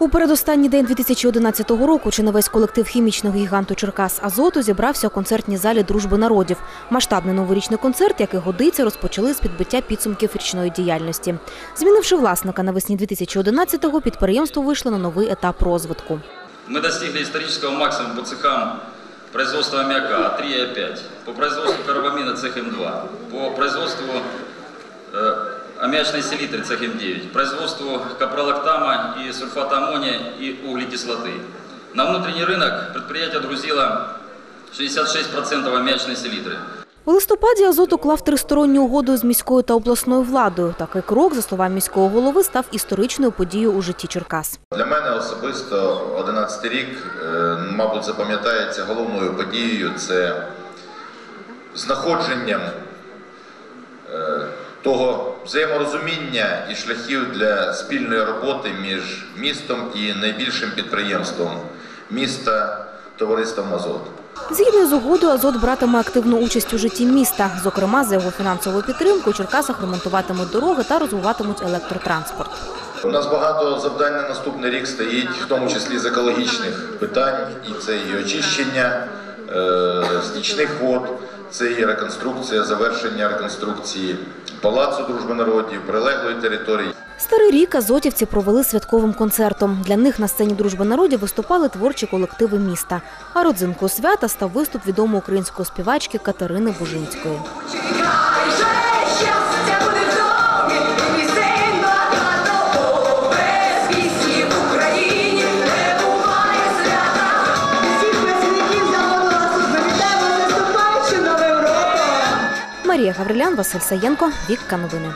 У передостанній день 2011 року Чернівець колектив хімічного гіганту Черкас Азоту зібрався у концертній залі Дружби народів. Масштабний новорічний концерт, який годиться, розпочали з підбиття підсумків річної діяльності. Змінивши власника навесні 2011-го, підприємство вийшло на новий етап розвитку. Мы достигли исторического максимума по цехам производства аммиака А3 и А5, по производству карбамина цех М2, по производству э, аммиачной селитры цех М9, производству капролактама и сульфата аммония и углекислоты. На внутренний рынок предприятие отгрузило 66% аммиачной селитры. У листопаді Азот уклав тристоронню угоду з міською та обласною владою. Такий крок, за словами міського голови, став історичною подією у житті Черкас. Для мене особисто 11 рік, е, мабуть, запам'ятається головною подією це знаходженням е, того взаєморозуміння і шляхів для спільної роботи між містом і найбільшим підприємством міста товариством Азот. Згідно з угодою, Азот братиме активну участь у житті міста. Зокрема, за його фінансову підтримку у Черкасах ремонтуватимуть дороги та розвиватимуть електротранспорт. У нас багато завдань на наступний рік стоїть, в тому числі з екологічних питань, і це і очищення е, стічних вод, це є реконструкція, завершення реконструкції палацу дружби народів, прилеглої території. Старий рік азотівці провели святковим концертом. Для них на сцені дружби народів виступали творчі колективи міста. А родзинкою свята став виступ відомої української співачки Катерини Бужинської. Марія Гаврилян, Василь Саєнко, Вікка Новини.